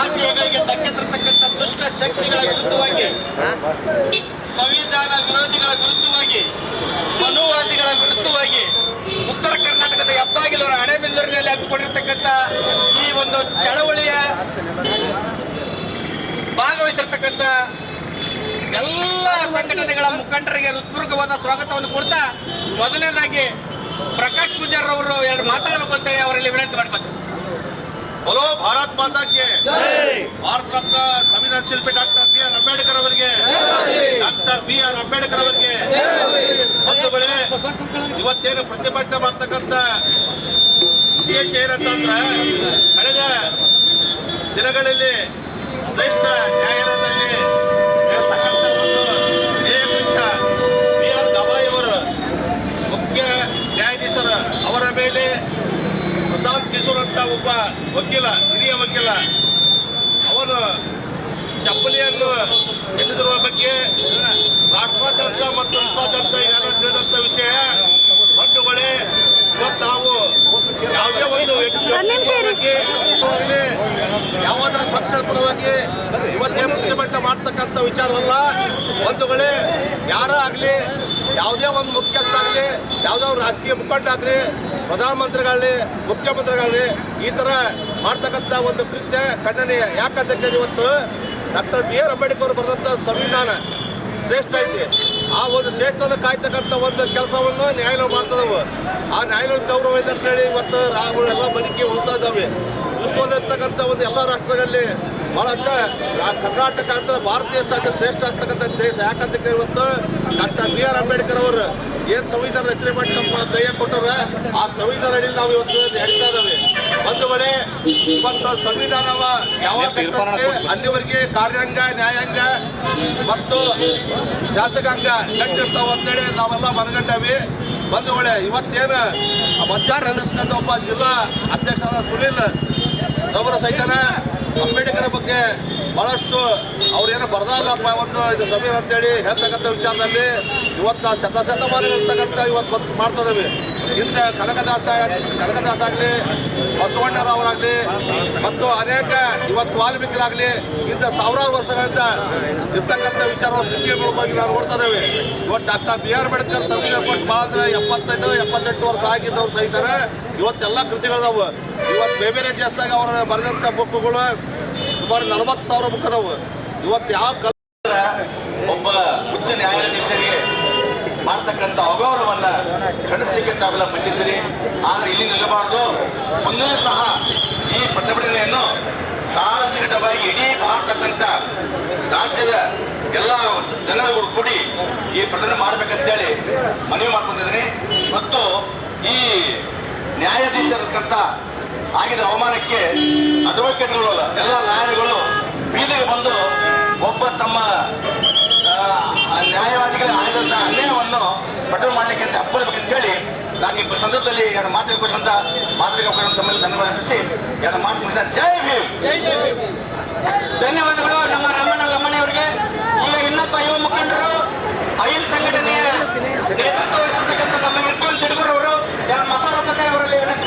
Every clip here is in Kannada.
ಆಶಯಗಳಿಗೆ ಧಕ್ಕೆ ತರತಕ್ಕಂಥ ದುಷ್ಟ ಶಕ್ತಿಗಳ ವಿರುದ್ಧವಾಗಿ, ಸಂವಿಧಾನ ವಿರೋಧಿಗಳ ವಿರುದ್ಧವಾಗಿ, ಮನುವಾದಿಗಳ ವಿರುದ್ಧವಾಗಿ ಉತ್ತರ ಕರ್ನಾಟಕದ ಹೆಬ್ಬಾಗಿಲವರ ಹಣೆಬೆಂದೂರಿನಲ್ಲಿ ಹಮ್ಮಿಕೊಂಡಿರ್ತಕ್ಕಂಥ ಈ ಒಂದು ಚಳವಳಿಯ ಭಾಗವಹಿಸಿರ್ತಕ್ಕಂಥ ಎಲ್ಲ ಸಂಘಟನೆಗಳ ಮುಖಂಡರಿಗೆ ಹೃತ್ಪೂರ್ವಕವಾದ ಸ್ವಾಗತವನ್ನು ಕೊಡ್ತಾ ಮೊದಲನೇದಾಗಿ ಪ್ರಕಾಶ್ ಪೂಜಾರ್ ಅವರು ಎರಡು ಮಾತಾಡಬೇಕು ಅಂತೇಳಿ ಅವರಲ್ಲಿ ವಿನಂತಿ ಮಾಡ್ಬೇಕು ಬಲೋ ಭಾರತ್ ಮಾತಾಕ್ಕೆ ಭಾರತ ರತ್ನ ಸಂವಿಧಾನ ಶಿಲ್ಪಿ ಡಾಕ್ಟರ್ ಬಿ ಆರ್ ಅಂಬೇಡ್ಕರ್ ಅವರಿಗೆ ಡಾಕ್ಟರ್ ಬಿ ಆರ್ ಅಂಬೇಡ್ಕರ್ ಅವರಿಗೆ ಒಂದು ಬೆಳೆ ಇವತ್ತೇನು ಪ್ರತಿಭಟನೆ ಮಾಡ್ತಕ್ಕಂಥ ಉದ್ದೇಶ ಏನಂತಂದ್ರೆ ಕಳೆದ ದಿನಗಳಲ್ಲಿ ಶ್ರೇಷ್ಠ ನ್ಯಾಯಾಲಯದಲ್ಲಿ ಇರತಕ್ಕಂಥ ಒಂದು ನ್ಯಾಯಪೀಠ ಬಿ ಆರ್ ಗವಾಯಿ ಅವರು ಮುಖ್ಯ ನ್ಯಾಯಾಧೀಶರು ಅವರ ಮೇಲೆ ಕಿಶೋರ್ ಒಬ್ಬ ವಕೀಲ ಹಿರಿಯ ವಕೀಲ. ಅವನು ಚಪ್ಪಲಿಯನ್ನು ಎಸೆದಿರುವ ಬಗ್ಗೆ ರಾಷ್ಟ್ರಾದ್ಯಂತ ಮತ್ತು ವಿಶ್ವಾದ್ಯಂತ ಎಲ್ಲ ತಿಳಿದಂತ ವಿಷಯ ಒಂದು ಇವತ್ತು ನಾವು ಯಾವುದೇ ಒಂದು ವ್ಯಕ್ತಿ ಪರವಾಗಿ ಆಗಲಿ, ಯಾವುದೇ ಪಕ್ಷದ ಪರವಾಗಿ ಇವತ್ತೇ ಪ್ರತಿಭಟನೆ ಮಾಡ್ತಕ್ಕಂಥ ವಿಚಾರವಲ್ಲ. ಒಂದು ವೇಳೆ ಯಾರ ಆಗಲಿ ಯಾವುದೇ ಒಂದು ಮುಖ್ಯಸ್ಥ ಆಗಲಿ ಯಾವುದೋ ರಾಜಕೀಯ ಮುಖಂಡ ಆಗಲಿ ಪ್ರಧಾನಮಂತ್ರಿಗಳೇ ಮುಖ್ಯಮಂತ್ರಿಗಳಲ್ಲಿ ಈ ಥರ ಮಾಡ್ತಕ್ಕಂಥ ಒಂದು ಕೃತ್ಯ ಖಂಡನೀಯ. ಯಾಕಂತ ಕೇಳಿ ಇವತ್ತು ಡಾಕ್ಟರ್ ಬಿ ಆರ್ ಅಂಬೇಡ್ಕರ್ ಬರೆದಂಥ ಸಂವಿಧಾನ ಶ್ರೇಷ್ಠ ಐತಿ. ಆ ಒಂದು ಶ್ರೇಷ್ಠದ ಕಾಯ್ತಕ್ಕಂಥ ಒಂದು ಕೆಲಸವನ್ನು ನ್ಯಾಯಾಲಯ ಮಾಡ್ತದವು. ಆ ನ್ಯಾಯಾಲಯದ ಗೌರವ ಇದೆ ಅಂತ ಹೇಳಿ ಇವತ್ತು ರಾಹುಲ್ ಎಲ್ಲ ಬದುಕಿ ಉಳ್ತಾ ಇದ್ದಾವೆ. ವಿಶ್ವದಲ್ಲಿರ್ತಕ್ಕಂಥ ಒಂದು ಎಲ್ಲ ರಾಷ್ಟ್ರಗಳಲ್ಲಿ ಅಂತ ಆ ಕರ್ನಾಟಕ ಅಂದ್ರೆ ಭಾರತೀಯ ದೇಶ ಶ್ರೇಷ್ಠ ಅಂತಕ್ಕಂಥ ದೇಶ. ಯಾಕಂತ ಇವತ್ತು ಡಾಕ್ಟರ್ ಬಿ ಆರ್ ಅಂಬೇಡ್ಕರ್ ಅವರು ಏನ್ ಸಂವಿಧಾನ ರಚನೆ ಮಾಡಿ ನಮ್ಮ ಕೈಯ ಕೊಟ್ಟರೆ ಆ ಸಂವಿಧಾನ ಅಡಿಯಲ್ಲಿ ನಾವು ಇವತ್ತು ನಡೀತಾ ಇದ್ದಾವೆ. ಒಂದು ವೇಳೆ ಇವತ್ತು ಸಂವಿಧಾನವ ಯಾವ ಅಲ್ಲಿವರೆಗೆ ಕಾರ್ಯಾಂಗ ನ್ಯಾಯಾಂಗ ಮತ್ತು ಶಾಸಕಾಂಗ ಕಟ್ಟಿರ್ತಾವ ಅಂತೇಳಿ ನಾವೆಲ್ಲ ಮನಗಂಡವಿ. ಒಂದು ವೇಳೆ ಇವತ್ತೇನು ಮಧ್ಯಾಹ್ನ ನಡೆಸಿದಂತ ಒಬ್ಬ ಜಿಲ್ಲಾ ಅಧ್ಯಕ್ಷರಾದ ಸುನಿಲ್ ಅವರ ಸಹಿತನ ಅಂಬೇಡ್ಕರ್ ಬಗ್ಗೆ ಬಹಳಷ್ಟು ಅವ್ರೇನು ಬರ್ದಾಗಪ್ಪ ಒಂದು ಇದು ಸಮೀರ್ ಅಂತೇಳಿ ಹೇಳ್ತಕ್ಕಂಥ ವಿಚಾರದಲ್ಲಿ ಇವತ್ತು ಶತಶತಮಾನ ಇರ್ತಕ್ಕಂಥ ಇವತ್ತು ಬದುಕು ಮಾಡ್ತಾ ಇಂಥ ಕನಕದಾಸ ಕನಕದಾಸ ಆಗಲಿ ಬಸವಣ್ಣರವರಾಗಲಿ ಮತ್ತು ಅನೇಕ ಇವತ್ತು ವಾಲ್ಮೀಕಿರಾಗಲಿ, ಇಂಥ ಸಾವಿರಾರು ವರ್ಷಗಳಿಂದ ಇರ್ತಕ್ಕಂಥ ವಿಚಾರವನ್ನು ಮೂಲಕವಾಗಿ ನಾವು ನೋಡ್ತಾ ಇದ್ದೇವೆ. ಇವತ್ತು ಡಾಕ್ಟರ್ ಬಿ ಆರ್ ಅಂಬೇಡ್ಕರ್ ಸಂವಿಧಾನ ಕೊಟ್ಟು ಭಾಳ ಎಪ್ಪತ್ತೈದು, ಎಪ್ಪತ್ತೆಂಟು ವರ್ಷ ಆಗಿದ್ದವ್ರು ಸಹಿತಾರೆ ಇವತ್ತೆಲ್ಲ ಕೃತಿಗಳದಾವು ಇವತ್ತು ಬೇರೆ ಬೇರೆ ದೇಶದಾಗ ಅವರು ಬರೆದಂಥ ಬುಕ್ಗಳು ಸುಮಾರು ನಲವತ್ತು ಸಾವಿರ ಬುಕ್ ಅದಾವು. ಇವತ್ತು ಯಾವ ಕಲ್ ಒಬ್ಬ ಉಚ್ಚ ನ್ಯಾಯಾಧೀಶರಿಗೆ ಮಾಡ್ತಕ್ಕಂಥ ಅಗೌರವನ್ನ ಖಂಡಿಸಲಿಕ್ಕೆ ತಾವೆಲ್ಲ ಬಂದಿದ್ದೀರಿ. ಆದರೆ ಇಲ್ಲಿ ನಿಲ್ಲಬಾರ್ದು. ಮುಂದೂ ಸಹ ಈ ಪ್ರತಿಭಟನೆಯನ್ನು ಸಾರ್ವಜನಿಕವಾಗಿ ಇಡೀ ಭಾರತಕ್ಕಂಥ ರಾಜ್ಯದ ಎಲ್ಲ ಜನರು ಕೂಡಿ ಈ ಪ್ರತಿಭಟನೆ ಮಾಡ್ಬೇಕಂತೇಳಿ ಮನವಿ ಮಾಡ್ಕೊಂಡಿದ್ದೀನಿ. ಮತ್ತು ಈ ನ್ಯಾಯಾಧೀಶರಕ್ಕಂಥ ಆಗಿದ ಅವಮಾನಕ್ಕೆ ಅಡ್ವೊಕೇಟ್ಗಳು ಎಲ್ಲ ಲಾಯರ್ಗಳು ಬೀದಿಗೆ ಬಂದು ಒಬ್ಬ ತಮ್ಮ ಆ, ನ್ಯಾಯವಾದಿಗಳ ಆದಂತ ಅನ್ಯಾಯವನ್ನು ಪ್ರಕಟಣೆ ಮಾಡಲಿಕ್ಕೆ ಅಂತ ಅಪ್ಪಳಿಬೇಕಂತ ಹೇಳಿ ನಾನು ಈ ಸಂದರ್ಭದಲ್ಲಿ ಎರಡು ಮಾತು ಹೇಳ್ಕೊಟ್ಟಂತ ಮಾತೃಕ ತಮ್ಮಲ್ಲಿ ಧನ್ಯವಾದ ಅರ್ಪಿಸಿ ಎರಡು ಮಾತು ಮುಗಿಸಿದ ಜೈ ಭೀಮ್. ಧನ್ಯವಾದಗಳು ನಮ್ಮ ರಾಮಣ್ಣ ಲಮ್ಮಣ್ಣವರಿಗೆ ಈಗ ಇನ್ನೊಬ್ಬ ಯುವ ಮುಖಂಡರು ಅಹಿಲ್ ಸಂಘಟನೆಯ ನೇತೃತ್ವ ವಹಿಸಿರ್ತಕ್ಕಂಥ ನಮ್ಮ ಇಟ್ಕೊಂಡು ತಿರುಗೂರು ಅವರು ಎರಡು ಮಾತಾಡೋದಕ್ಕೆ ಅವರಲ್ಲಿ ವಿನಂತಿ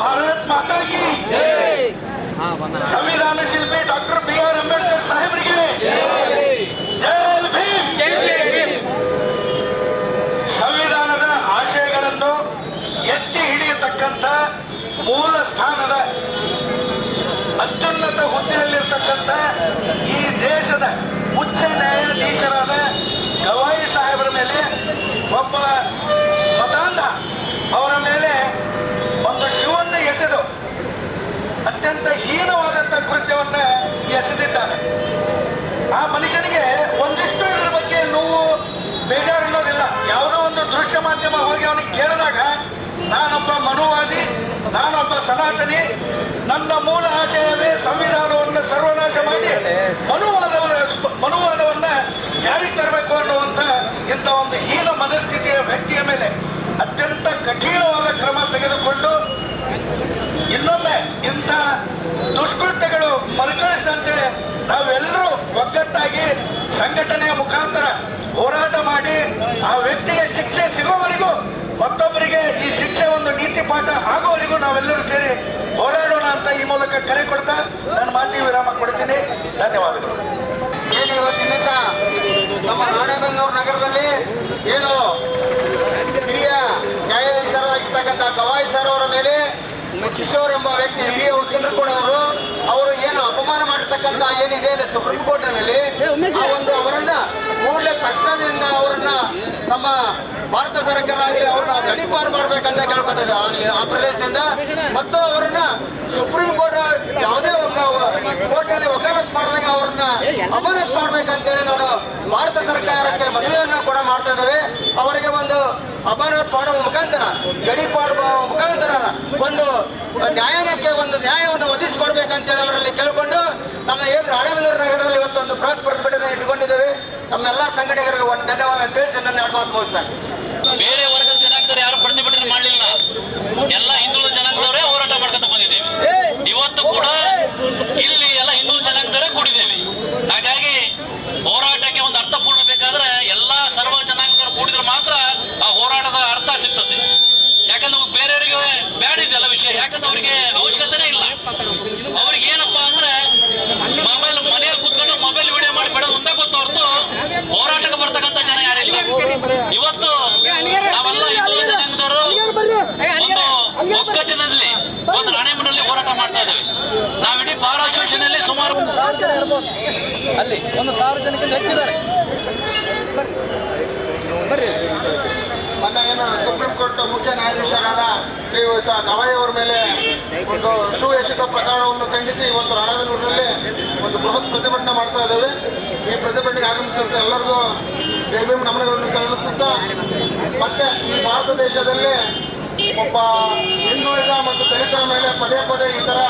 ಭಾರತ್ ಮಾತಾ ಕಿ ಸಂವಿಧಾನ ಶಿಲ್ಪಿ ಮೂಲ ಸ್ಥಾನದ ಅತ್ಯುನ್ನತ ಹುದ್ದೆಯಲ್ಲಿರ್ತಕ್ಕಂಥ ಈ ದೇಶದ ಉಚ್ಚ ನ್ಯಾಯಾಧೀಶರಾದ ಗವಾಯಿ ಸಾಹೇಬರ ಮೇಲೆ ಒಬ್ಬ ಮತಾಂಧ ಅವರ ಮೇಲೆ ಒಂದು ಶಿವನ್ನು ಎಸೆದು ಅತ್ಯಂತ ಹೀನವಾದಂಥ ಕೃತ್ಯವನ್ನ ಎಸೆದಿದ್ದಾನೆ ಆ ಮನುಷ್ಯನಿಗೆ ಒಂದಿಷ್ಟು ಇದರ ಬಗ್ಗೆ ನೋವು ಬೇಜಾರು ಅನ್ನೋದಿಲ್ಲ ಯಾವುದೋ ಒಂದು ದೃಶ್ಯ ಮಾಧ್ಯಮ ಹೋಗಿ ಅವನಿಗೆ ಕೇಳಿದಾಗ, ನಾನೊಬ್ಬ ಮನುವಾದಿ ನಾನೊಬ್ಬ ಸನಾತನಿ. ನನ್ನ ಮೂಲ ಆಶಯವೇ ಸಂವಿಧಾನವನ್ನು ಸರ್ವನಾಶ ಮಾಡಿ ಮನುವಾದವನ್ನ ಮನುವಾದವನ್ನ ಜಾರಿಗೆ ತರಬೇಕು ಅನ್ನುವಂಥ ಇಂಥ ಒಂದು ಹೀನ ಮನಸ್ಥಿತಿಯ ವ್ಯಕ್ತಿಯ ಮೇಲೆ ಅತ್ಯಂತ ಕಠಿಣವಾದ ಕ್ರಮ ತೆಗೆದುಕೊಂಡು ಇನ್ನೊಮ್ಮೆ ಇಂಥ ದುಷ್ಕೃತ್ಯಗಳು ಮರುಕಳಿಸಿದಂತೆ ನಾವೆಲ್ಲರೂ ಒಗ್ಗಟ್ಟಾಗಿ ಸಂಘಟನೆಯ ಮುಖಾಂತರ ಹೋರಾಟ ಮಾಡಿ ಆ ವ್ಯಕ್ತಿಗೆ ಶಿಕ್ಷೆ ಸಿಗುವವರೆಗೂ ಪ್ರತಿಯೊಬ್ಬರಿಗೆ ಈ ಶಿಕ್ಷೆ ಒಂದು ನೀತಿ ಪಾಠ ಆಗೋವರೆಗೂ ನಾವೆಲ್ಲರೂ ಸೇರಿ ಹೋರಾಡೋಣ ಅಂತ ಈ ಮೂಲಕ ಕರೆ ಕೊಡ್ತಾ ನಾನು ಮಾತಿಗೆ ವಿರಾಮ ಕೊಡ್ತೀನಿ. ಧನ್ಯವಾದಗಳು. ಏನು ಇವತ್ತಿನ ದಿವಸ ನಮ್ಮ ರಾಣೆಬೆನ್ನೂರು ನಗರದಲ್ಲಿ ಏನು ಹಿರಿಯ ನ್ಯಾಯಾಧೀಶರಾಗಿರ್ತಕ್ಕಂಥ ಗವಾಯಿ ಸರ್ ಅವರ ಮೇಲೆ ಕಿಶೋರ್ ಎಂಬ ವ್ಯಕ್ತಿ, ಹಿರಿಯ ವಕೀಲರು ಕೂಡ ಅವರು ಅವರು ಏನು ಅಪಮಾನ ಮಾಡಿರ್ತಕ್ಕಂಥ ಏನಿದೆ ಸುಪ್ರೀಂ ಕೋರ್ಟ್ನಲ್ಲಿ ಒಂದು ಅವರನ್ನ ಕೂಡಲೇ ತಕ್ಷಣದಿಂದ ಅವರನ್ನ ನಮ್ಮ ಭಾರತ ಸರ್ಕಾರ ಆಗಲಿ ಅವ್ರನ್ನ ಗಡಿಪಾರು ಮಾಡ್ಬೇಕಂತ ಅಲ್ಲಿ ಆ ಪ್ರದೇಶದಿಂದ ಮತ್ತು ಅವರನ್ನ ಸುಪ್ರೀಂ ಕೋರ್ಟ್ ಯಾವುದೇ ಕೋರ್ಟಲ್ಲಿ ವಕಾಲತ್ ಮಾಡಿದಾಗ ಅವ್ರನ್ನ ಅಮಾನತ್ ಮಾಡ್ಬೇಕಂತೇಳಿ ನಾನು ಭಾರತ ಸರ್ಕಾರಕ್ಕೆ ಮನವಿಯನ್ನ ಕೂಡ ಮಾಡ್ತಾ ಇದ್ದೇವೆ. ಅವರಿಗೆ ಒಂದು ಅಮಾನತ್ ಮಾಡುವ ಮುಖಾಂತರ ಗಡಿಪಾಡುವ ಮುಖಾಂತರ ಒಂದು ನ್ಯಾಯಾಲಯಕ್ಕೆ ಒಂದು ನ್ಯಾಯವನ್ನು ಒದಗಿಸಿಕೊಡ್ಬೇಕಂತೇಳಿ ಅವರಲ್ಲಿ ಕೇಳಿಕೊಂಡು ನಮ್ಮ ಏನು ರಾಣೆಬೆನ್ನೂರು ನಗರದಲ್ಲಿ ಇವತ್ತು ಒಂದು ಬೃಹತ್ ಪ್ರತಿಭಟನೆ ಇಟ್ಕೊಂಡಿದ್ದೇವೆ ನಮ್ಮೆಲ್ಲ ಸಂಘಟಕರಿಗೆ ಒಂದು ಧನ್ಯವಾದ ತಿಳಿಸಿ ನನ್ನ ಮಾತು ಮುಗಿಸ್ತಾರೆ. ಬೇರೆ ವರ್ಗದ ಜನಾಂಗದವ್ರು ಯಾರು ಪ್ರತಿಭಟನೆ ಮಾಡಲಿಲ್ಲ. ಎಲ್ಲ ಹಿಂದುಳಿದ ಜನಾಂಗದವರೇ ಹೋರಾಟ ಮಾಡ್ಕೊಂತ ಬಂದಿದ್ದೇವೆ ಇವತ್ತು ಕೂಡ ಇಲ್ಲಿ ಎಲ್ಲ ಹಿಂದುಳಿದ ಜನಾಂಗದವರೇ ಕೂಡಿದ್ದೇವೆ ಹಾಗಾಗಿ ಹೋರಾಟಕ್ಕೆ ಒಂದು ಅರ್ಥಪೂರ್ಣ ಬೇಕಾದ್ರೆ ಎಲ್ಲಾ ಸರ್ವ ಜನಾಂಗದವರು ಕೂಡಿದ್ರೆ ಮಾತ್ರ ಆ ಹೋರಾಟದ ಅರ್ಥ ಸಿಗ್ತದೆ ಯಾಕಂದ್ರೆ ಬೇರೆಯವರಿಗೆ ಬ್ಯಾಡ ಇದೆಲ್ಲ ವಿಷಯ ಯಾಕಂದ್ರೆ ಅವರಿಗೆ ಅವಶ್ಯಕತೆನೇ ಇಲ್ಲ ಅವ್ರಿಗೆ ಏನಪ್ಪಾ ಅಂದ್ರೆ ಮೊಬೈಲ್ ಮನೆಯಲ್ಲಿ ಕೂತ್ಕೊಂಡು ಮೊಬೈಲ್ ವಿಡಿಯೋ ಮಾಡಿ ಬಿಡೋದು ಒಂದೇ ಗೊತ್ತು ಹೊರತು ಹೋರಾಟಕ್ಕೆ ಬರ್ತಕ್ಕಂಥ ಜನ ಯಾರಿಲ್ಲ ಇವತ್ತು ನಾವೆಲ್ಲ ಹಿಂದುಳಿದ ಜನಾಂಗದವರು ಒಂದು ಒಗ್ಗಟ್ಟಿನಲ್ಲಿ ಒಂದು ರಾಣೆಮನಲ್ಲಿ ಹೋರಾಟ ಮಾಡ್ತಾ ಇದ್ದೇವೆ ನಾವು ಇಡೀ ಬಾರ್ ಅಸೋಸಿಯೇಷನ್ ಅಲ್ಲಿ ಸುಮಾರು ಅಲ್ಲಿ ಒಂದು ಸಾವಿರ ಜನಕ್ಕಿಂತ ಹೆಚ್ಚಿದ್ದಾರೆ ಮೊನ್ನೆ ಏನು ಕೋರ್ಟ್ ಮುಖ್ಯ ನ್ಯಾಯಾಧೀಶರಾದ ಶ್ರೀ ಗವಾಯಿ ಅವರ ಮೇಲೆ ಒಂದು ಸುವ್ಯಸಿತ ಪ್ರಕರಣವನ್ನು ಖಂಡಿಸಿ ಇವತ್ತು ರಾಣವೇನೂರಿನಲ್ಲಿ ಒಂದು ಬೃಹತ್ ಪ್ರತಿಭಟನೆ ಮಾಡ್ತಾ ಇದ್ದೇವೆ. ಈ ಪ್ರತಿಭಟನೆಗೆ ಆಗಮಿಸಿದಂತೆ ಎಲ್ಲರಿಗೂ ಜೈ ನಮನಗಳನ್ನು ಸಲ್ಲಿಸುತ್ತಾ, ಮತ್ತೆ ಈ ಭಾರತ ದೇಶದಲ್ಲಿ ಒಬ್ಬ ಹಿಂದುಳಿದ ಮತ್ತು ದಲಿತರ ಮೇಲೆ ಪದೇ ಪದೇ ಈ ತರ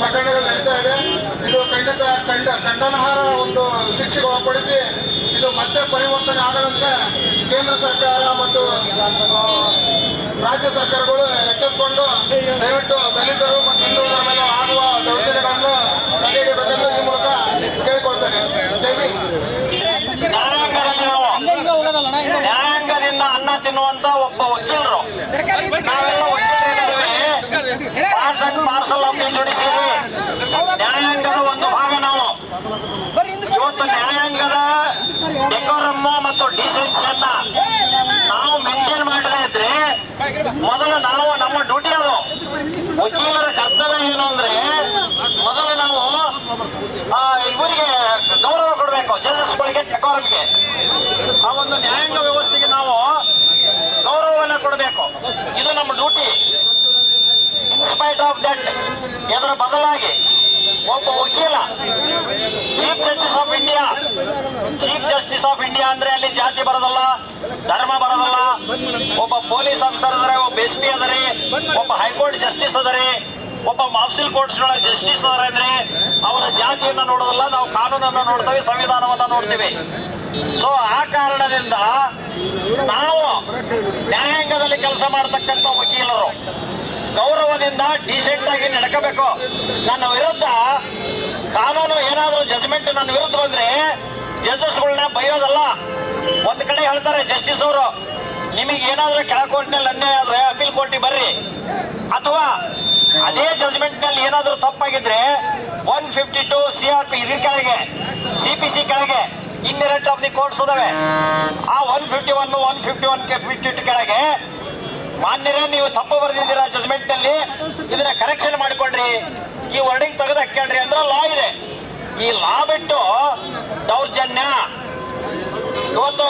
ಪ್ರಕರಣಗಳು ನಡೀತಾ ಇದೆ. ಇದು ಖಂಡಿತ ಖಂಡ ಖಂಡನಾರ್ಹ ಒಂದು ಶಿಕ್ಷೆಗೆ ಒಳಪಡಿಸಿ ಇದು ಮತ್ತೆ ಪರಿವರ್ತನೆ ಆಗದಂತೆ ಕೇಂದ್ರ ಸರ್ಕಾರ ಮತ್ತು ರಾಜ್ಯ ಸರ್ಕಾರಗಳು ಎಚ್ಚೆತ್ತುಕೊಂಡು ದಯವಿಟ್ಟು ದಲಿತರು ಮತ್ತು ಹಿಂದುಳಿದ ಮೇಲೆ ಆಗುವ ದೌರ್ಜನ್ಯಗಳನ್ನು ತಡೆಯಬೇಕೆಂದು ಈ ಮೂಲಕ ಕೇಳಿಕೊಳ್ತೇನೆ ಜೈ ಭೀಮ್ ನ್ಯಾಯಾಂಗದಲ್ಲಿ ನಾವು ನ್ಯಾಯಾಂಗದಿಂದ ಅನ್ನ ತಿನ್ನುವಂತ ಒಬ್ಬ ವಕೀಲರು ವಕೀಲರಿದ್ದೀವಿ ಪಾರ್ಟ್ ಪಾರ್ಸಲ್ ಜುಡಿಷಿಯರಿ ನ್ಯಾಯಾಂಗದ ಒಂದು ಭಾಗ ನಾವು. ಇವತ್ತು ನ್ಯಾಯಾಂಗದ ಡೆಕೋರಮ್ ಮತ್ತು ಡಿಸೆನ್ಸಿಯನ್ನ ನಾವು ಮೇಂಟೈನ್ ಮಾಡದೇ ಇದ್ರೆ ಮೊದಲು ನಾವು ನಮ್ಮ ಡ್ಯೂಟಿ ಅದು. ವಕೀಲರ ಕರ್ತವ್ಯ ಏನು ಅಂದ್ರೆ ಮೊದಲು ನಾವು ಇವರಿಗೆ ಗೌರವ ಕೊಡಬೇಕು ಜಜಸ್ಗಳಿಗೆ ಡೆಕೋರಮ್ಗೆ. ಆ ಒಂದು ನ್ಯಾಯಾಂಗ ವ್ಯವಸ್ಥೆಗೆ ನಾವು ಗೌರವವನ್ನು ಕೊಡಬೇಕು. ಇದು ನಮ್ಮ ಡ್ಯೂಟಿ ಇನ್ಸ್ಪೈಟ್ ಆಫ್ ದಟ್ ಇದರ ಬದಲಾಗಿ ಒಬ್ಬ ವಕೀಲ chief justice of India chief justice of India ಅಂದ್ರೆ ಅಲ್ಲಿ ಜಾತಿ ಬರೋದಲ್ಲ, ಧರ್ಮ ಬರೋದಲ್ಲ, ಒಬ್ಬ ಪೊಲೀಸ್ ಆಫೀಸರ್ ಅದರ ಒಬ್ಬ ಎಸ್ ಪಿ ಅದರಿ, ಒಬ್ಬ ಹೈಕೋರ್ಟ್ ಜಸ್ಟಿಸ್ ಅದರಿ, ಒಬ್ಬ ಮಾಫ್ಸಿಲ್ ಕೋರ್ಟ್ಸ್ ಒಳಗೆ ಜಸ್ಟಿಸ್ ಅದರ ಅಂದ್ರೆ ಅವರ ಜಾತಿಯನ್ನ ನೋಡೋದಲ್ಲ, ನಾವು ಕಾನೂನನ್ನ ನೋಡ್ತೇವೆ, ಸಂವಿಧಾನವನ್ನ ನೋಡ್ತೀವಿ. ಸೊ ಆ ಕಾರಣದಿಂದ ನಾವು ನ್ಯಾಯಾಂಗದಲ್ಲಿ ಕೆಲಸ ಮಾಡತಕ್ಕಂಥ ವಕೀಲರು ಗೌರವದಿಂದ ಡಿಸೆಂಟ್ ಆಗಿ ನಡ್ಕೋಬೇಕು. ನನ್ನ ವಿರುದ್ಧ ಕಾನೂನು ಏನಾದರೂ ಜಜ್ಮೆಂಟ್ ನನ್ನ ವಿರುದ್ಧ ಬಂದ್ರೆ ಜಡ್ಜಸ್ಗಳನ್ನ ಬೈಯೋದಲ್ಲ. ಒಂದ್ ಕಡೆ ಹೇಳ್ತಾರೆ ಜಸ್ಟಿಸ್ ಅವರು, ನಿಮಗೆ ಏನಾದ್ರೂ ಕೆಳ ಕೋರ್ಟ್ನಲ್ಲಿ ಅನ್ಯಾಯ ಆದ್ರೆ ಅಪೀಲ್ ಕೋರ್ಟಿಗೆ ಬರ್ರಿ. ಅಥವಾ ಅದೇ ಜಜ್ಮೆಂಟ್ನಲ್ಲಿ ಏನಾದ್ರೂ ತಪ್ಪಾಗಿದ್ರೆ one fifty two C R P ಇದ್ರ ಕೆಳಗೆ ಸಿ ಕೆಳಗೆ ಇನ್ನೆರಟ್ ಆಫ್ ದಿ ಕೋರ್ಟ್ಸ್ ಇದಾವೆ. ಆ one fifty one one fifty one fifty two ಕೆಳಗೆ, ಮಾನ್ಯರೇ, ನೀವು ತಪ್ಪು ಬರೆದಿದ್ದೀರಾ ಜಜ್ಮೆಂಟ್ನಲ್ಲಿ ಇದನ್ನ ಕರೆಕ್ಷನ್ ಮಾಡಿಕೊಡ್ರಿ. ಈ ವರ್ಡಿಂಗ್ ತೆಗೆದು ಹಾಕ್ಯಾಡ್ರಿ ಅಂದ್ರೆ ಲಾ ಇದೆ. ಈ ಲಾ ಬಿಟ್ಟು ದೌರ್ಜನ್ಯ, ಇವತ್ತು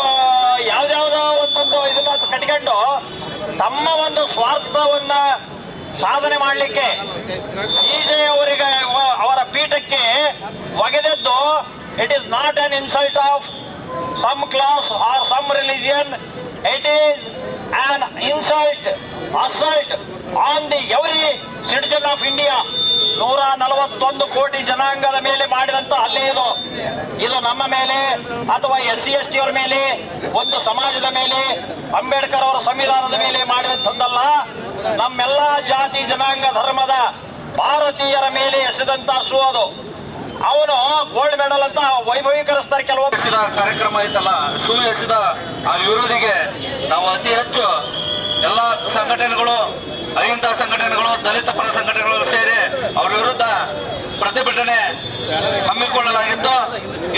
ಯಾವ್ದಾವ್ದೋ ಒಂದೊಂದು ಇದನ್ನ ಕಟ್ಕೊಂಡು ತಮ್ಮ ಒಂದು ಸ್ವಾರ್ಥವನ್ನ ಸಾಧನೆ ಮಾಡಲಿಕ್ಕೆ ಸಿಜೆ ಅವರಿಗೆ, ಅವರ ಪೀಠಕ್ಕೆ ಒಗೆದದ್ದು it is not an insult of some class or some religion it is an insult assault on the every citizen of India ನೂರ ನಲವತ್ತೊಂದು ಕೋಟಿ ಜನಾಂಗದ ಮೇಲೆ ಮಾಡಿದಂತ ಹಲ್ಲೆ ಇದು. ಇದು ನಮ್ಮ ಮೇಲೆ ಅಥವಾ ಎಸ್ ಸಿ ಎಸ್ ಟಿ ಅವರ ಮೇಲೆ, ಒಂದು ಸಮಾಜದ ಮೇಲೆ, ಅಂಬೇಡ್ಕರ್ ಅವರ ಸಂವಿಧಾನದ ಮೇಲೆ ಮಾಡಿದಂಥದ್ದಲ್ಲ. ನಮ್ಮೆಲ್ಲ ಜಾತಿ, ಜನಾಂಗ, ಧರ್ಮದ ಭಾರತೀಯರ ಮೇಲೆ ಎಸೆದಂತ ಸು ಅದು. ಅವನು ಗೋಲ್ಡ್ ಮೆಡಲ್ ಅಂತ ವೈಭವೀಕರಿಸ್ತಾರೆ ಕೆಲವೊಬ್ಬ ಎಸೆದ ಕಾರ್ಯಕ್ರಮ ಐತಲ್ಲ, ಸುಳ್ಳು ಎಸೆದ ಆ ವಿರೋಧಿಗೆ ನಾವು ಅತಿ ಹೆಚ್ಚು ಎಲ್ಲ ಸಂಘಟನೆಗಳು ಅಹಿಂದ ಸಂಘಟನೆಗಳು, ದಲಿತ ಪರ ಸಂಘಟನೆಗಳು ಸೇರಿ ಅವರ ವಿರುದ್ಧ ಪ್ರತಿಭಟನೆ ಹಮ್ಮಿಕೊಳ್ಳಲಾಗಿತ್ತು.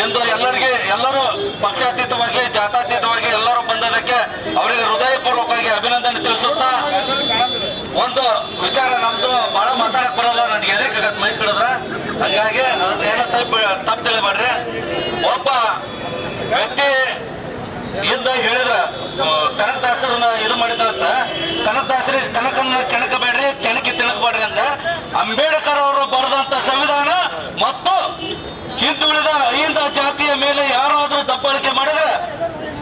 ಎಂದು ಎಲ್ಲರಿಗೆ, ಎಲ್ಲರೂ ಪಕ್ಷಾತೀತವಾಗಿ, ಜಾತಾತೀತವಾಗಿ ಎಲ್ಲರೂ ಬಂದದಕ್ಕೆ ಅವರಿಗೆ ಹೃದಯಪೂರ್ವಕವಾಗಿ ಅಭಿನಂದನೆ ತಿಳಿಸುತ್ತಾ ಒಂದು ವಿಚಾರ ನಮ್ದು ಬಹಳ ಮಾತಾಡಕ್ ಬರಲ್ಲ, ನನಗೆ ಎದಕ್ಕೆ ಮೈ ಕಡಿದ್ರ. ಹಂಗಾಗಿ ಅದನ್ನೇನೋ ತಪ್ಪು ತಪ್ಪು ತಿಳಿಬೇಡ್ರಿ. ಒಬ್ಬ ವ್ಯಕ್ತಿ ಇಂದ ಹೇಳಿದ್ರ ಕನಕದಾಸರನ್ನ ಇದು ಮಾಡಿದ್ರಂತ ಕನಕದಾಸರಿಗೆ ಕನಕನ್ನ ಕೆಣಕಬೇಡ್ರಿ, ಕೆಣಕಿ ತಿಣಕಬೇಡ್ರಿ ಅಂತ ಅಂಬೇಡ್ಕರ್ ಅವರು ಬರೆದಂತ ಸಂವಿಧಾನ ಮತ್ತು ಹಿಂದುಳಿದ ಅಹಿಂದ ಜಾತಿಯ ಮೇಲೆ ಯಾರಾದ್ರೂ ದಬ್ಬಾಳಿಕೆ ಮಾಡಿದ್ರೆ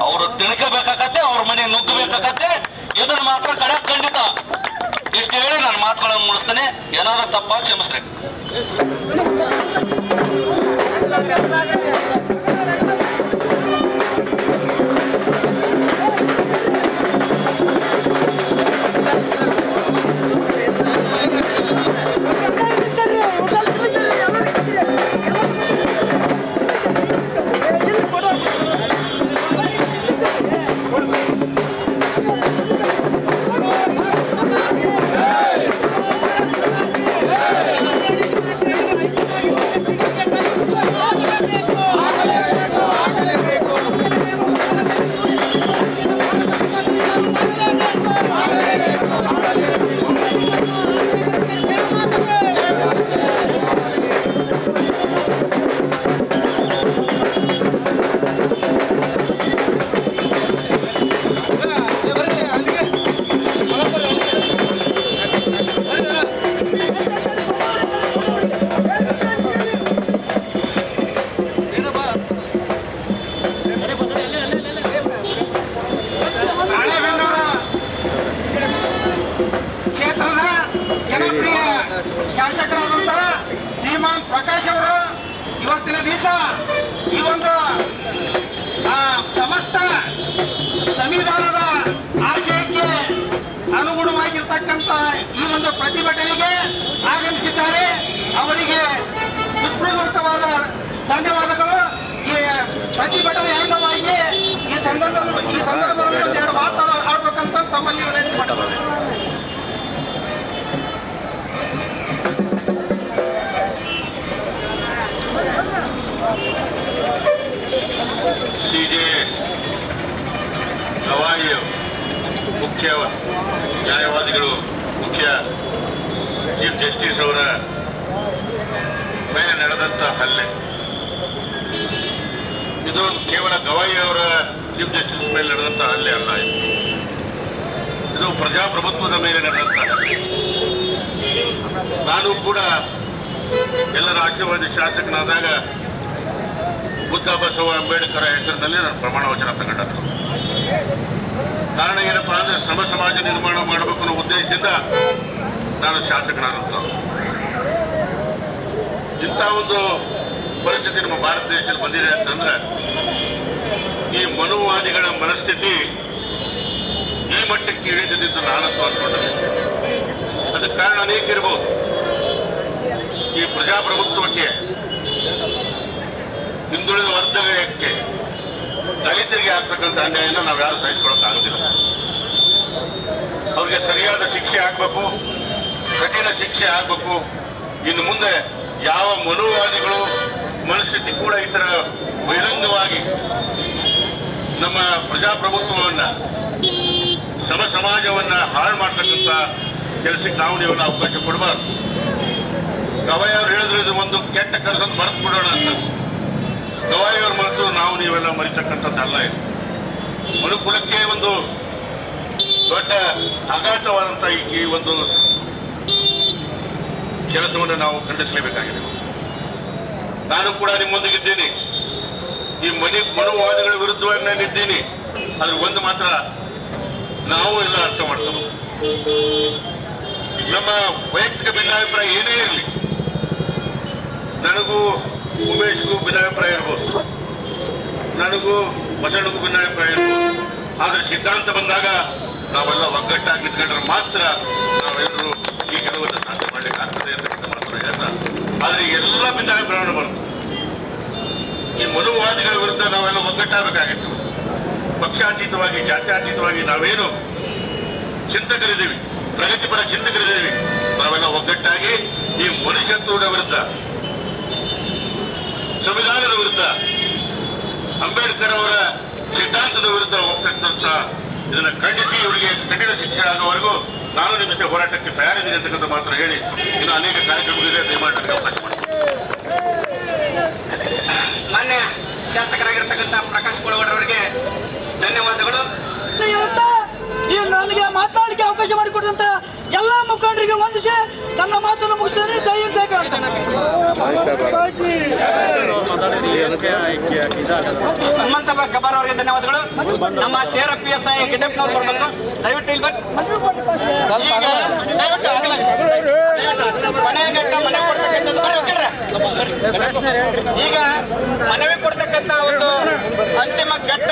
ಅವರು ತಿಳ್ಕೋಬೇಕಾಗತ್ತೆ ಅವ್ರ ಮನೆ ನುಗ್ಗಬೇಕಾಗತ್ತೆ. ಇದನ್ನ ಮಾತ್ರ ಕಡೆ ಖಂಡಿತ. ಇಷ್ಟು ಹೇಳಿ ನಾನು ಮಾತುಗಳನ್ನು ಮುಗಿಸ್ತೇನೆ ಏನಾದ್ರೂ ತಪ್ಪ ಕ್ಷಮಿಸ್ರಿ ಕ್ಷೇತ್ರದ ಜನಪ್ರಿಯ ಶಾಸಕರಾದಂಥ ಶ್ರೀಮಾನ್ ಪ್ರಕಾಶ್ ಅವರು ಇವತ್ತಿನ ದಿವಸ ಈ ಒಂದು ಸಮಸ್ತ ಸಂವಿಧಾನದ ಆಶಯಕ್ಕೆ ಅನುಗುಣವಾಗಿರ್ತಕ್ಕಂಥ ಈ ಒಂದು ಪ್ರತಿಭಟನೆಗೆ ಆಗಮಿಸಿದ್ದಾರೆ. ಅವರಿಗೆ ಹೃತ್ಪೂರ್ವಕವಾದ ಧನ್ಯವಾದಗಳು. ಈ ಪ್ರತಿಭಟನೆ ಅಂಗವಾಗಿ ಈ ಸಂದರ್ಭದಲ್ಲಿ ಈ ಸಂದರ್ಭದಲ್ಲಿ ಒಂದೆರಡು ಮಾತಾಡ ಆಡ್ಬೇಕಂತ ತಮ್ಮಲ್ಲಿ ವಿನಂತಿ ಮಾಡ್ತಾರೆ ಸಿ ಜೆ ಗವಾಯಿ ಮುಖ್ಯ ನ್ಯಾಯವಾದಿಗಳು, ಮುಖ್ಯ ಚೀಫ್ ಜಸ್ಟಿಸ್ ಅವರ ಮೇಲೆ ನಡೆದಂಥ ಹಲ್ಲೆ. ಇದು ಕೇವಲ ಗವಾಯಿ ಅವರ ಚೀಫ್ ಜಸ್ಟಿಸ್ ಮೇಲೆ ನಡೆದಂಥ ಹಲ್ಲೆ ಅಲ್ಲ ಇದು. ಇದು ಪ್ರಜಾಪ್ರಭುತ್ವದ ಮೇಲೆ ನಡೆದಂಥ ಹಲ್ಲೆ. ನಾನು ಕೂಡ ಎಲ್ಲರ ಆಶೀರ್ವಾದ ಶಾಸಕನಾದಾಗ ಬುದ್ಧ ಬಸವ ಅಂಬೇಡ್ಕರ್ ಹೆಸರಿನಲ್ಲಿ ನಾನು ಪ್ರಮಾಣ ವಚನ ಪ್ರಕಟ ಕಾರಣ ಏನಪ್ಪಾ ಅಂದ್ರೆ ಸಮ ಸಮಾಜ ನಿರ್ಮಾಣ ಮಾಡಬೇಕು ಅನ್ನೋ ಉದ್ದೇಶದಿಂದ ನಾನು ಶಾಸಕನಾದಂತ. ಇಂಥ ಒಂದು ಪರಿಸ್ಥಿತಿ ನಮ್ಮ ಭಾರತ ದೇಶದಲ್ಲಿ ಬಂದಿದೆ ಅಂತಂದ್ರೆ ಈ ಮನುವಾದಿಗಳ ಮನಸ್ಥಿತಿ ಈ ಮಟ್ಟಕ್ಕೆ ಇಳಿದಿದ್ದು ನಾನು ಅನ್ಕೊಂಡೆ ಅದಕ್ಕೆ ಕಾರಣ ಅನೇಕ ಇರ್ಬೋದು. ಈ ಪ್ರಜಾಪ್ರಭುತ್ವಕ್ಕೆ ಹಿಂದುಳಿದ ವರ್ಗಕ್ಕೆ ದಲಿತರಿಗೆ ಆಗ್ತಕ್ಕಂಥ ಅನ್ಯಾಯನ ನಾವು ಯಾರು ಸಹಿಸ್ಕೊಳ್ಳೋಕೆ ಆಗೋದಿಲ್ಲ ಅವ್ರಿಗೆ ಸರಿಯಾದ ಶಿಕ್ಷೆ ಆಗ್ಬೇಕು, ಕಠಿಣ ಶಿಕ್ಷೆ ಆಗ್ಬೇಕು. ಇನ್ನು ಮುಂದೆ ಯಾವ ಮನೋವಾದಿಗಳು ಮನಸ್ಥಿತಿ ಕೂಡ ಈ ತರ ಬಹಿರಂಗವಾಗಿ ನಮ್ಮ ಪ್ರಜಾಪ್ರಭುತ್ವವನ್ನ, ಸಮ ಸಮಾಜವನ್ನ ಹಾಳು ಮಾಡ್ತಕ್ಕಂಥ ಕೆಲಸಕ್ಕೆ ನಾವು ನೀವೆಲ್ಲ ಅವಕಾಶ ಕೊಡಬಾರ್ದು. ಗವಾಯಿ ಅವ್ರು ಹೇಳಿದ್ರು ಇದು ಒಂದು ಕೆಟ್ಟ ಕೆಲಸ ಮರೆತು ಬಿಡೋಣ ಅಂತ. ಗವಾಯಿಯವ್ರ ಮರೆತು ನಾವು ನೀವೆಲ್ಲ ಮರಿತಕ್ಕಂಥದ್ದಲ್ಲ ಇದು. ಮನುಕುಲಕ್ಕೆ ಒಂದು ದೊಡ್ಡ ಆಘಾತವಾದಂಥ ಈ- ಒಂದು ಕೆಲಸವನ್ನು ನಾವು ಖಂಡಿಸಲೇಬೇಕಾಗಿದೆ. ನಾನು ಕೂಡ ನಿಮ್ಮೊಂದಿಗಿದ್ದೀನಿ. ಈ ಮನಿ ಮನುವಾದಗಳ ವಿರುದ್ಧವಾಗಿ ನಾನು ಇದ್ದೀನಿ. ಆದ್ರೆ ಒಂದು ಮಾತ್ರ ನಾವು ಎಲ್ಲ ಅರ್ಥ ಮಾಡ್ಕೋಬೇಕು. ನಮ್ಮ ವೈಯಕ್ತಿಕ ಭಿನ್ನಾಭಿಪ್ರಾಯ ಏನೇ ಇರಲಿ, ನನಗೂ ಉಮೇಶ್ಗೂ ಭಿನ್ನಾಭಿಪ್ರಾಯ ಇರ್ಬೋದು. ನನಗೂ ಬಸಣ್ಣಗೂ ಭಿನ್ನಾಭಿಪ್ರಾಯ ಇರ್ಬೋದು. ಆದ್ರೆ ಸಿದ್ಧಾಂತ ಬಂದಾಗ ನಾವೆಲ್ಲ ಒಗ್ಗಟ್ಟಾಗಿ ನಿಂತ್ಕೊಂಡ್ರೆ ಮಾತ್ರ ನಾವೆಲ್ಲರೂ ಈ ಗೆಲುವನ್ನು ಸಾಧನೆ ಮಾಡ್ಲಿಕ್ಕೆ ಆಗ್ತದೆ ಅಂತ ಮಾತ್ರ ಹೇಳ್ತಾ ಆದ್ರೆ ಎಲ್ಲ ಭಿನ್ನಾಭಿಪ್ರಾಯವನ್ನು ಬರ್ತದೆ ಈ ಮನುವಾದಿಗಳ ವಿರುದ್ಧ ನಾವೆಲ್ಲ ಒಗ್ಗಟ್ಟಾಗಬೇಕಾಗಿತ್ತು. ಪಕ್ಷಾತೀತವಾಗಿ, ಜಾತ್ಯಾತೀತವಾಗಿ ನಾವೇನು ಚಿಂತಕರಿದ್ದೀವಿ. ಪ್ರಗತಿಪರ ಚಿಂತಕರಿದ್ದೀವಿ. ನಾವೆಲ್ಲ ಒಗ್ಗಟ್ಟಾಗಿ ಈ ಮನುಷ್ಯತ್ವದ ವಿರುದ್ಧ ಸಂವಿಧಾನದ ವಿರುದ್ಧ ಅಂಬೇಡ್ಕರ್ ಅವರ ಸಿದ್ಧಾಂತದ ವಿರುದ್ಧ ಹೋಗ್ತಕ್ಕಂಥ ಇದನ್ನ ಖಂಡಿಸಿ ಇವರಿಗೆ ಕಠಿಣ ಶಿಕ್ಷೆ ಆಗುವವರೆಗೂ ನಾನು ನಿಮ್ಮ ಜೊತೆ ಹೋರಾಟಕ್ಕೆ ತಯಾರಿದ್ದೀನಿ ಅಂತಕ್ಕಂಥ ಮಾತ್ರ ಹೇಳಿ ಇನ್ನು ಅನೇಕ ಕಾರ್ಯಕ್ರಮಗಳಿದೆ ದಯಮಾಡಿ ನನಗೆ ಅವಕಾಶ ಮಾಡಿ ಮಾನ್ಯ ಶಾಸಕರಾಗಿರ್ತಕ್ಕಂಥ ಪ್ರಕಾಶ್ ಕುಳವಡ್ ಅವರಿಗೆ ಧನ್ಯವಾದಗಳು. ನನಗೆ ಮಾತಾಡಲಿಕ್ಕೆ ಅವಕಾಶ ಮಾಡಿಕೊಟ್ಟಂತ ಎಲ್ಲ ಮುಖಂಡರಿಗೆ ವಂದಿಸಿ ನನ್ನ ಮಾತನ್ನು ಮುಗಿಸ್ತೇನೆ. ಜೈ ಜಯ ಜೈ ಕರ್ನಾಟಕ. ಹನುಮಂತ ಗಬ್ಬಾರ್ ಅವರಿಗೆ ಧನ್ಯವಾದಗಳು. ನಮ್ಮ ಶೇರ ಪಿ ಎಸ್ ಐ ದಯವಿಟ್ಟು ಇಲ್ಲಿ ಈಗ ಮನವಿ ಕೊಡ್ತಕ್ಕಂತ ಒಂದು ಅಂತಿಮ ಘಟ್ಟ,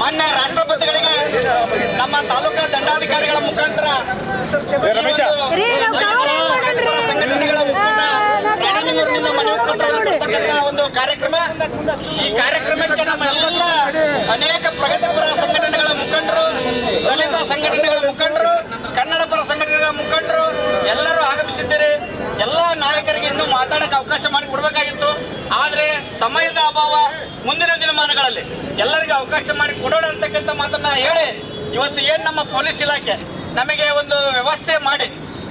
ಮೊನ್ನೆ ರಾಷ್ಟ್ರಪತಿಗಳಿಗೆ ನಮ್ಮ ತಾಲೂಕಾ ದಂಡಾಧಿಕಾರಿಗಳ ಮುಖಾಂತರ ಈ ಒಂದು ಸಂಘಟನೆಗಳ ಒಕ್ಕೂಟ ರಾಣೆಬೆನ್ನೂರಿನಿಂದ ಮನವಿ ಪತ್ರವನ್ನು ಕೊಡ್ತಕ್ಕಂಥ ಒಂದು ಕಾರ್ಯಕ್ರಮ ಈ ಕಾರ್ಯಕ್ರಮಕ್ಕೆ ನಮ್ಮ ಎಲ್ಲ ಅನೇಕ ಪ್ರಗತಿಪರ ಸಂಘಟನೆಗಳ ಮುಖಂಡರು, ದಲಿತ ಸಂಘಟನೆಗಳ ಮುಖಂಡರು, ಕನ್ನಡ ಪರ ಸಂಘಟನೆಗಳ ಮುಖಂಡರು, ಎಲ್ಲರೂ ಆಗಮಿಸಿದ್ದೀರಿ. ಎಲ್ಲ ನಾಯಕರಿಗೆ ಇನ್ನೂ ಮಾತಾಡಕ್ಕೆ ಅವಕಾಶ ಮಾಡಿಕೊಡ್ಬೇಕಾಗಿತ್ತು. ಆದ್ರೆ ಸಮಯದ ಅಭಾವ ಮುಂದಿನ ದಿನಮಾನಗಳಲ್ಲಿ ಎಲ್ಲರಿಗೂ ಅವಕಾಶ ಮಾಡಿ ಕೊಡೋಣ ಅಂತಕ್ಕಂಥ ಮಾತನ್ನ ಹೇಳಿ ಇವತ್ತು ಏನ್ ನಮ್ಮ ಪೊಲೀಸ್ ಇಲಾಖೆ ನಮಗೆ ಒಂದು ವ್ಯವಸ್ಥೆ ಮಾಡಿ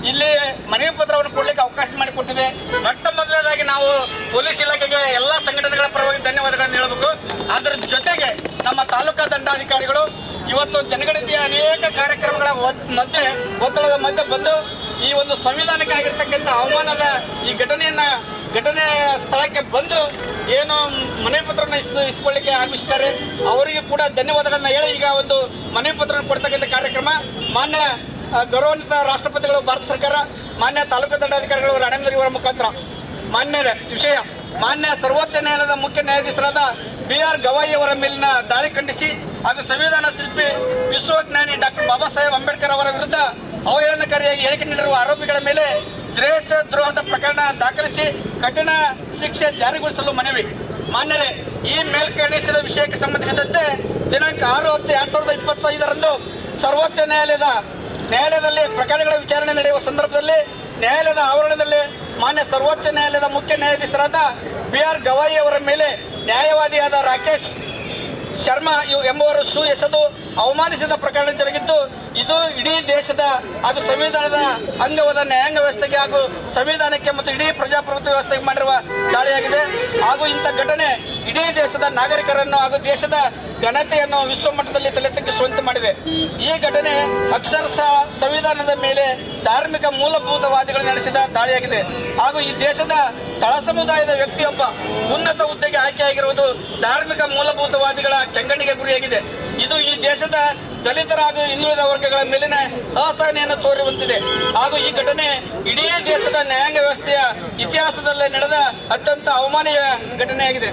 ಇಲ್ಲಿ ಮನವಿ ಪತ್ರವನ್ನು ಕೊಡ್ಲಿಕ್ಕೆ ಅವಕಾಶ ಮಾಡಿಕೊಟ್ಟಿದೆ. ಮೊಟ್ಟ ಮೊದಲನೇದಾಗಿ ನಾವು ಪೊಲೀಸ್ ಇಲಾಖೆಗೆ ಎಲ್ಲ ಸಂಘಟನೆಗಳ ಪರವಾಗಿ ಧನ್ಯವಾದಗಳನ್ನು ಹೇಳಬೇಕು. ಅದರ ಜೊತೆಗೆ ನಮ್ಮ ತಾಲೂಕಾ ದಂಡಾಧಿಕಾರಿಗಳು ಇವತ್ತು ಜನಗಣತಿಯ ಅನೇಕ ಕಾರ್ಯಕ್ರಮಗಳ ಮಧ್ಯೆ, ಒತ್ತಡದ ಮಧ್ಯೆ ಬಂದು ಈ ಒಂದು ಸಂವಿಧಾನಕ್ಕೆ ಆಗಿರ್ತಕ್ಕಂಥ ಅವಮಾನದ ಈ ಘಟನೆಯನ್ನ, ಘಟನೆ ಸ್ಥಳಕ್ಕೆ ಬಂದು ಏನು ಮನವಿ ಪತ್ರವನ್ನು ಇಸ್ ಇಸ್ಕೊಳ್ಳಿಕ್ಕೆ ಆಗಮಿಸಿದ್ದಾರೆ ಅವರಿಗೆ ಕೂಡ ಧನ್ಯವಾದಗಳನ್ನ ಹೇಳಿ ಈಗ ಒಂದು ಮನವಿ ಪತ್ರ ಕೊಡ್ತಕ್ಕಂಥ ಕಾರ್ಯಕ್ರಮ. ಮಾನ್ಯ, ಗೌರವಾನ್ವಿತ ರಾಷ್ಟ್ರಪತಿಗಳು, ಭಾರತ ಸರ್ಕಾರ, ಮಾನ್ಯ ತಾಲೂಕು ದಂಡಾಧಿಕಾರಿಗಳು ರಾಣೇಂದ್ರವರ ಮುಖಾಂತರ. ಮಾನ್ಯರ, ವಿಷಯ, ಮಾನ್ಯ ಸರ್ವೋಚ್ಚ ನ್ಯಾಯಾಲಯದ ಮುಖ್ಯ ನ್ಯಾಯಾಧೀಶರಾದ ಬಿ ಆರ್ ಗವಾಯಿ ಅವರ ಮೇಲಿನ ದಾಳಿ ಖಂಡಿಸಿ ಹಾಗೂ ಸಂವಿಧಾನ ಶಿಲ್ಪಿ ವಿಶ್ವಜ್ಞಾನಿ ಡಾಕ್ಟರ್ ಬಾಬಾ ಸಾಹೇಬ್ ಅಂಬೇಡ್ಕರ್ ಅವರ ವಿರುದ್ಧ ಅವಹೇಳನಕಾರಿಯಾಗಿ ಹೇಳಿಕೆ ನೀಡಿರುವ ಆರೋಪಿಗಳ ಮೇಲೆ ದ್ರೇಸ ದ್ರೋಹದ ಪ್ರಕರಣ ದಾಖಲಿಸಿ ಕಠಿಣ ಶಿಕ್ಷೆ ಜಾರಿಗೊಳಿಸಲು ಮನವಿ. ಮಾನ್ಯರೇ, ಈ ಮೇಲ್ಕಣಿಸಿದ ವಿಷಯಕ್ಕೆ ಸಂಬಂಧಿಸಿದಂತೆ ದಿನಾಂಕ ಆರು ಹತ್ತು ಎರಡ್ ಸಾವಿರದ ಇಪ್ಪತ್ತೈದರಂದು ಸರ್ವೋಚ್ಚ ನ್ಯಾಯಾಲಯದ ನ್ಯಾಯಾಲಯದಲ್ಲಿ ಪ್ರಕರಣಗಳ ವಿಚಾರಣೆ ನಡೆಯುವ ಸಂದರ್ಭದಲ್ಲಿ ನ್ಯಾಯಾಲಯದ ಆವರಣದಲ್ಲಿ ಮಾನ್ಯ ಸರ್ವೋಚ್ಚ ನ್ಯಾಯಾಲಯದ ಮುಖ್ಯ ನ್ಯಾಯಾಧೀಶರಾದ ಬಿ ಆರ್ ಗವಾಯಿ ಅವರ ಮೇಲೆ ನ್ಯಾಯವಾದಿಯಾದ ರಾಕೇಶ್ ಶರ್ಮಾ ಎಂಬುವರು ಸು ಎಸೆದು ಅವಮಾನಿಸಿದ ಪ್ರಕರಣ ಜರುಗಿದ್ದು, ಇದು ಇಡೀ ದೇಶದ ಹಾಗೂ ಸಂವಿಧಾನದ ಅಂಗವಾದ ನ್ಯಾಯಾಂಗ ವ್ಯವಸ್ಥೆಗೆ ಹಾಗೂ ಸಂವಿಧಾನಕ್ಕೆ ಮತ್ತು ಇಡೀ ಪ್ರಜಾಪ್ರಭುತ್ವ ವ್ಯವಸ್ಥೆಗೆ ಮಾಡಿರುವ ದಾಳಿಯಾಗಿದೆ. ಹಾಗೂ ಇಂಥ ಘಟನೆ ಇಡೀ ದೇಶದ ನಾಗರಿಕರನ್ನು ಹಾಗೂ ದೇಶದ ಘನತೆಯನ್ನು ವಿಶ್ವಮಟ್ಟದಲ್ಲಿ ತಲೆ ತಗ್ಗಿಸುವಂತೆ ಮಾಡಿದೆ. ಈ ಘಟನೆ ಅಕ್ಷರಶಃ ಸಂವಿಧಾನದ ಮೇಲೆ ಧಾರ್ಮಿಕ ಮೂಲಭೂತವಾದಿಗಳು ನಡೆಸಿದ ದಾಳಿಯಾಗಿದೆ. ಹಾಗೂ ಈ ದೇಶದ ತಳ ಸಮುದಾಯದ ವ್ಯಕ್ತಿಯೊಬ್ಬ ಉನ್ನತ ಹುದ್ದೆಗೆ ಆಯ್ಕೆಯಾಗಿರುವುದು ಧಾರ್ಮಿಕ ಮೂಲಭೂತವಾದಿಗಳ ಕೆಂಗಣ್ಣಿಗೆ ಗುರಿಯಾಗಿದೆ. ಇದು ಈ ದೇಶದ ದಲಿತರ ಹಾಗೂ ಹಿಂದುಳಿದ ವರ್ಗಗಳ ಮೇಲಿನ ಅಸಹನೆಯನ್ನು ತೋರುವಂತಿದೆ. ಹಾಗೂ ಈ ಘಟನೆ ಇಡೀ ದೇಶದ ನ್ಯಾಯಾಂಗ ವ್ಯವಸ್ಥೆಯ ಇತಿಹಾಸದಲ್ಲೇ ನಡೆದ ಅತ್ಯಂತ ಅವಮಾನೀಯ ಘಟನೆಯಾಗಿದೆ.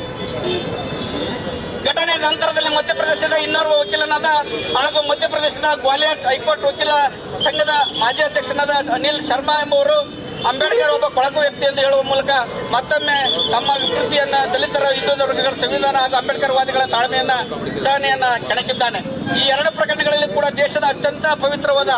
ಘಟನೆ ನಂತರದಲ್ಲಿ ಮಧ್ಯಪ್ರದೇಶದ ಇನ್ನೋರ್ವ ವಕೀಲನಾದ ಹಾಗೂ ಮಧ್ಯಪ್ರದೇಶದ ಗ್ವಾಲಿಯರ್ ಹೈಕೋರ್ಟ್ ವಕೀಲ ಸಂಘದ ಮಾಜಿ ಅಧ್ಯಕ್ಷನಾದ ಅನಿಲ್ ಶರ್ಮಾ ಎಂಬುವರು ಅಂಬೇಡ್ಕರ್ ಒಬ್ಬ ಕೊಳಕು ವ್ಯಕ್ತಿ ಎಂದು ಹೇಳುವ ಮೂಲಕ ಮತ್ತೊಮ್ಮೆ ತಮ್ಮ ವಿಕೃತಿಯನ್ನ ದಲಿತರ ಹಿಂದೂ ವರ್ಗಗಳ ಸಂವಿಧಾನ ಹಾಗೂ ಅಂಬೇಡ್ಕರ್ ವಾದಿಗಳ ತಾಳ್ಮೆಯನ್ನ, ಸಹನೆಯನ್ನ ಕೆಣಕಿದ್ದಾನೆ. ಈ ಎರಡು ಪ್ರಕರಣಗಳಲ್ಲಿ ಕೂಡ ದೇಶದ ಅತ್ಯಂತ ಪವಿತ್ರವಾದ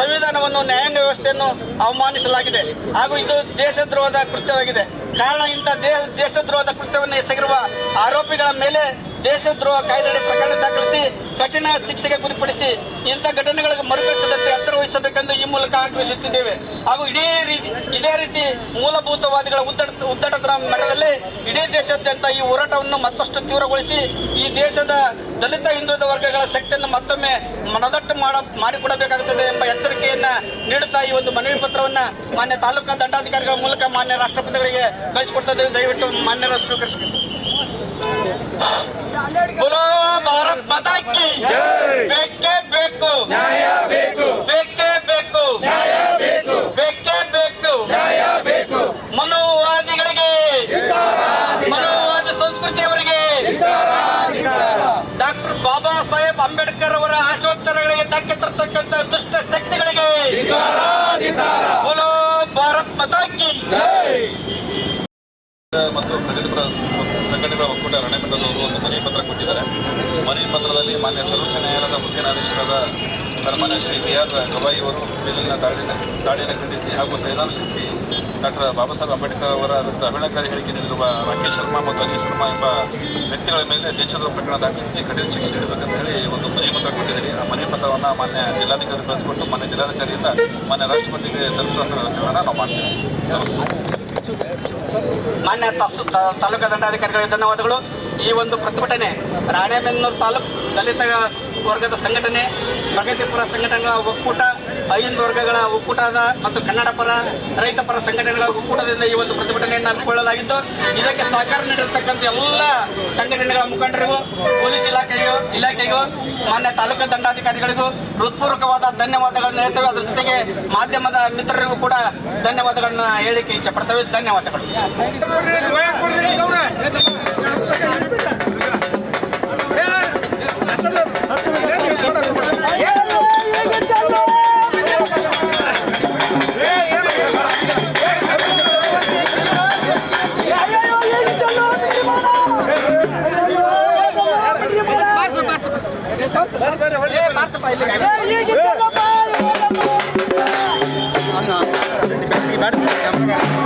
ಸಂವಿಧಾನವನ್ನು, ನ್ಯಾಯಾಂಗ ವ್ಯವಸ್ಥೆಯನ್ನು ಅವಮಾನಿಸಲಾಗಿದೆ. ಹಾಗೂ ಇದು ದೇಶದ್ರೋಹದ ಕೃತ್ಯವಾಗಿದೆ. ಕಾರಣ ಇಂಥ ದೇಶ, ದೇಶದ್ರೋಹದ ಕೃತ್ಯವನ್ನು ಎಸಗಿರುವ ಆರೋಪಿಗಳ ಮೇಲೆ ದೇಶದ್ರೋಹ ಕಾಯ್ದೆಯಡಿ ಪ್ರಕರಣ ದಾಖಲಿಸಿ ಕಠಿಣ ಶಿಕ್ಷೆಗೆ ಗುರಿಪಡಿಸಿ ಇಂಥ ಘಟನೆಗಳಿಗೆ ಮರುಕಳಿಸದಂತೆ ಎತ್ತರ ವಹಿಸಬೇಕೆಂದು ಈ ಮೂಲಕ ಆಗ್ರಹಿಸುತ್ತಿದ್ದೇವೆ. ಹಾಗೂ ಇಡೀ ರೀತಿ, ಇದೇ ರೀತಿ ಮೂಲಭೂತವಾದಿಗಳ ಉದ್ದಟ ಉದ್ದಟತರ ಮಟ್ಟದಲ್ಲಿ ಇಡೀ ದೇಶಾದ್ಯಂತ ಈ ಹೋರಾಟವನ್ನು ಮತ್ತಷ್ಟು ತೀವ್ರಗೊಳಿಸಿ ಈ ದೇಶದ ದಲಿತ ಹಿಂದುಳಿದ ವರ್ಗಗಳ ಶಕ್ತಿಯನ್ನು ಮತ್ತೊಮ್ಮೆ ಮನದಟ್ಟು ಮಾಡ, ಮಾಡಿಕೊಡಬೇಕಾಗುತ್ತದೆ ಎಂಬ ಎಚ್ಚರಿಕೆಯನ್ನು ನೀಡುತ್ತಾ ಈ ಒಂದು ಮನವಿ ಪತ್ರವನ್ನ ಮಾನ್ಯ ತಾಲೂಕಾ ದಂಡಾಧಿಕಾರಿಗಳ ಮೂಲಕ ಮಾನ್ಯ ರಾಷ್ಟ್ರಪತಿಗಳಿಗೆ ಕಳಿಸಿಕೊಡ್ತಾ ದಯವಿಟ್ಟು ಮಾನ್ಯರ ಸ್ವೀಕರಿಸಬೇಕು बोलो भारत माता की ಬೇಕೇ ಬೇಕು ನ್ಯಾಯ ಬೇಕು ಬೇಕೇ ಬೇಕು ನ್ಯಾಯ ಬೇಕು ಬೇಕೇ ಬೇಕು ನ್ಯಾಯ ಬೇಕು ಮನುವಾದಿಗಳಿಗೆ ಮನುವಾದ ಸಂಸ್ಕೃತಿಯವರಿಗೆ ಡಾಕ್ಟರ್ ಬಾಬಾ ಸಾಹೇಬ್ ಅಂಬೇಡ್ಕರ್ ಅವರ ಆಶೋತ್ತರಗಳಿಗೆ ಧಕ್ಕೆ ತರ್ತಕ್ಕಂಥ ದುಷ್ಟ ಶಕ್ತಿಗಳಿಗೆ ಬೋಲೋ ಭಾರತ್ ಮಾತಾ ಕಿ ಮತ್ತು ಪ್ರಗತಿಪರ ಸಂಘಟನೆಗಳ ಒಕ್ಕೂಟ ರಣೆಬೆನ್ನೂರು ಒಂದು ಮನವಿ ಪತ್ರ ಕೊಟ್ಟಿದ್ದಾರೆ. ಮನವಿ ಪತ್ರದಲ್ಲಿ ಮಾನ್ಯ ಸರ್ವೋಚ್ಚ ನ್ಯಾಯಾಲಯದ ಮುಖ್ಯ ನ್ಯಾಯಾಧೀಶರಾದ ಸನ್ಮಾನ್ಯ ಶ್ರೀ ಬಿ ಆರ್ ಗವಾಯಿ ಅವರು ಮೇಲಿನ ದಾಳಿನ ದಾಳಿಯನ್ನು ಖಂಡಿಸಿ ಹಾಗೂ ಸಂವಿಧಾನ ಶಿಲ್ಪಿ ಡಾಕ್ಟರ್ ಬಾಬಾ ಸಾಹೇಬ್ ಅಂಬೇಡ್ಕರ್ ಅವರ ವಿರುದ್ಧ ಅವಹೇಳನಕಾರಿ ಹೇಳಿಕೆ ನೀಡಿರುವ ರಾಕೇಶ್ ಶರ್ಮಾ ಮತ್ತು ಅನಿಲ್ ಶರ್ಮಾ ಎಂಬ ವ್ಯಕ್ತಿಗಳ ಮೇಲೆ ದೇಶದ ಪ್ರಕರಣ ದಾಖಲಿಸಿ ಕಠಿಣ ಶಿಕ್ಷೆ ನೀಡಬೇಕಂತ ಹೇಳಿ ಒಂದು ಮನವಿ ಪತ್ರ ಕೊಟ್ಟಿದ್ದೀರಿ. ಆ ಮನವಿ ಪತ್ರವನ್ನು ಮಾನ್ಯ ಜಿಲ್ಲಾಧಿಕಾರಿ ಕಳಿಸಿಕೊಟ್ಟು ಮಾನ್ಯ ಜಿಲ್ಲಾಧಿಕಾರಿಯಿಂದ ಮಾನ್ಯ ರಾಷ್ಟ್ರಪತಿಗೆ ತಲುಪಿಸುವಂಥ ವ್ಯವಸ್ಥೆಗಳನ್ನು ನಾವು ಮಾಡ್ತೇವೆ. ಮಾನ್ಯ ತಸ್ ತಾಲೂಕು ದಂಡಾಧಿಕಾರಿಗಳಿಗೆ ಧನ್ಯವಾದಗಳು. ಈ ಒಂದು ಪ್ರತಿಭಟನೆ ರಾಣೆಬೆನ್ನೂರು ತಾಲೂಕು ದಲಿತ ವರ್ಗದ ಸಂಘಟನೆ, ಪ್ರಗತಿಪುರ ಸಂಘಟನೆಗಳ ಒಕ್ಕೂಟ ಐದು ವರ್ಗಗಳ ಒಕ್ಕೂಟದ ಮತ್ತು ಕನ್ನಡ ಪರ ರೈತ ಪರ ಸಂಘಟನೆಗಳ ಒಕ್ಕೂಟದಿಂದ ಈ ಒಂದು ಪ್ರತಿಭಟನೆಯನ್ನು ಹಮ್ಮಿಕೊಳ್ಳಲಾಗಿದ್ದು ಇದಕ್ಕೆ ಸಹಕಾರ ನೀಡಿರ್ತಕ್ಕಂಥ ಎಲ್ಲ ಸಂಘಟನೆಗಳ ಮುಖಂಡರಿಗೂ ಪೊಲೀಸ್ ಇಲಾಖೆಗೂ ಇಲಾಖೆಗೂ ಮಾನ್ಯ ತಾಲೂಕು ದಂಡಾಧಿಕಾರಿಗಳಿಗೂ ಹೃತ್ಪೂರ್ವಕವಾದ ಧನ್ಯವಾದಗಳನ್ನು ಹೇಳ್ತೇವೆ ಅದರ ಜೊತೆಗೆ ಮಾಧ್ಯಮದ ಮಿತ್ರರಿಗೂ ಕೂಡ ಧನ್ಯವಾದಗಳನ್ನು ಹೇಳಿಕೆ ಇಚ್ಛೆ ಪಡ್ತೇವೆ ಧನ್ಯವಾದಗಳು Anak, di balik